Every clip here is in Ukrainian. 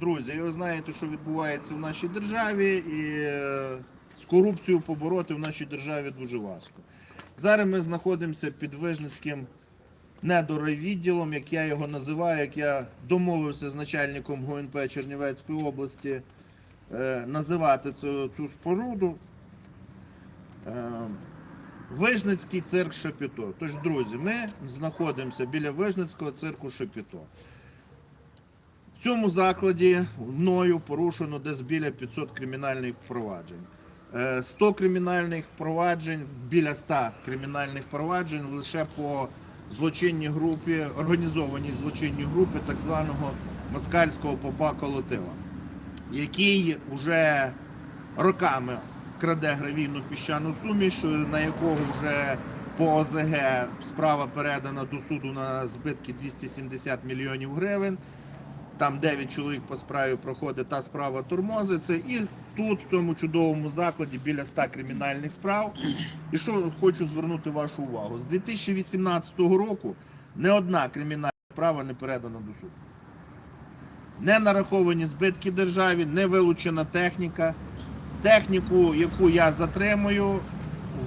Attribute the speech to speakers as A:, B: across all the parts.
A: Друзі, ви знаєте, що відбувається в нашій державі, і е, з корупцією побороти в нашій державі дуже важко. Зараз ми знаходимося під Вижницьким недорайвідділом, як я його називаю, як я домовився з начальником ГУНП Чернівецької області е, називати цю, цю споруду. Е, Вижницький цирк Шапіто. Тож, друзі, ми знаходимося біля Вижницького цирку Шапіто. В цьому закладі мною порушено десь біля 500 кримінальних проваджень. Е, 100 кримінальних проваджень, біля 100 кримінальних проваджень лише по злочинній групі, організованій злочинній групі так званого москальського попа Колотила, який вже роками краде гравійну піщану суміш, на якого вже по ОЗГ справа передана до суду на збитки 270 мільйонів гривень. Там 9 чоловік по справі проходить, та справа тормозиться. І тут, в цьому чудовому закладі, біля 100 кримінальних справ. І що хочу звернути вашу увагу: з 2018 року не одна кримінальна справа не передана до суду. Не нараховані збитки державі, не вилучена техніка. Техніку, яку я затримую,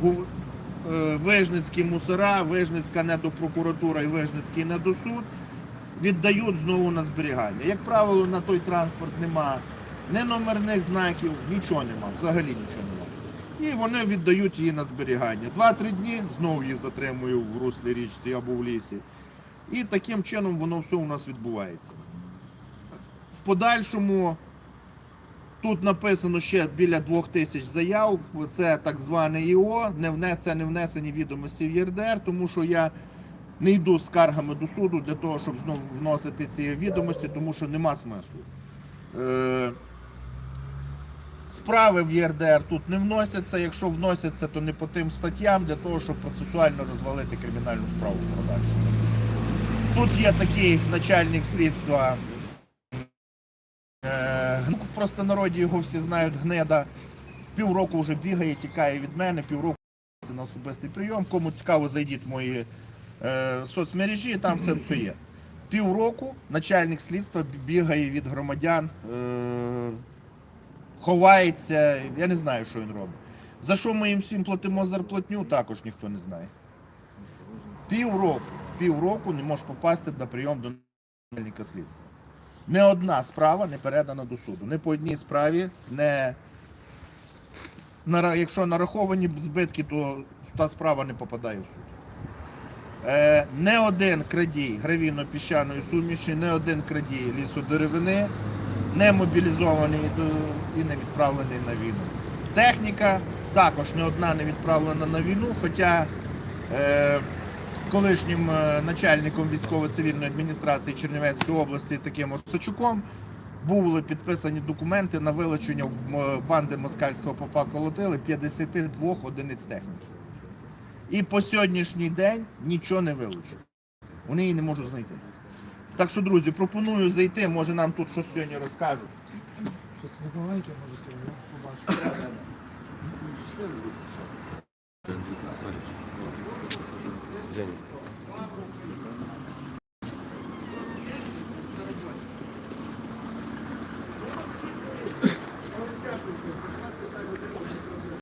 A: е, Вижницькі мусора, Вижницька недопрокуратура і Вижницький недосуд віддають знову на зберігання. Як правило, на той транспорт нема ні номерних знаків, нічого нема, взагалі нічого нема. І вони віддають її на зберігання. Два-три дні знову її затримую в руслі річці або в лісі. І таким чином воно все у нас відбувається. В подальшому тут написано ще біля двох тисяч заяв. Це так зване ІО, не це не внесені відомості в ЄРДР, тому що я не йду з скаргами до суду для того, щоб знову вносити ці відомості, тому що нема смислу. Е, Справи в ЄРДР тут не вносяться. Якщо вносяться, то не по тим статтям для того, щоб процесуально розвалити кримінальну справу в подальшому. Тут є такий начальник слідства. Е, ну, просто народі його всі знають гнеда. Півроку вже бігає, тікає від мене, півроку на особистий прийом. Кому цікаво, зайдіть мої е, соцмережі, там це все є. Півроку начальник слідства бігає від громадян, е, ховається, я не знаю, що він робить. За що ми їм всім платимо зарплатню, також ніхто не знає. Півроку, півроку не можеш попасти на прийом до начальника слідства. Не одна справа не передана до суду. Не по одній справі, не якщо нараховані збитки, то та справа не попадає в суд. Е, не один крадій гравійно-піщаної суміші, не один крадій лісодеревини не мобілізований до- і не відправлений на війну. Техніка також не одна не відправлена на війну, хоча е, колишнім е, начальником військово-цивільної адміністрації Чернівецької області таким Осачуком були підписані документи на вилучення банди москальського попа колотили 52 одиниць техніки. І по сьогоднішній день нічого не вилучив. Вони її не можуть знайти. Так що, друзі, пропоную зайти, може нам тут щось сьогодні розкажуть.
B: Щось непогаленьке може сьогодні побачити.
C: Женя.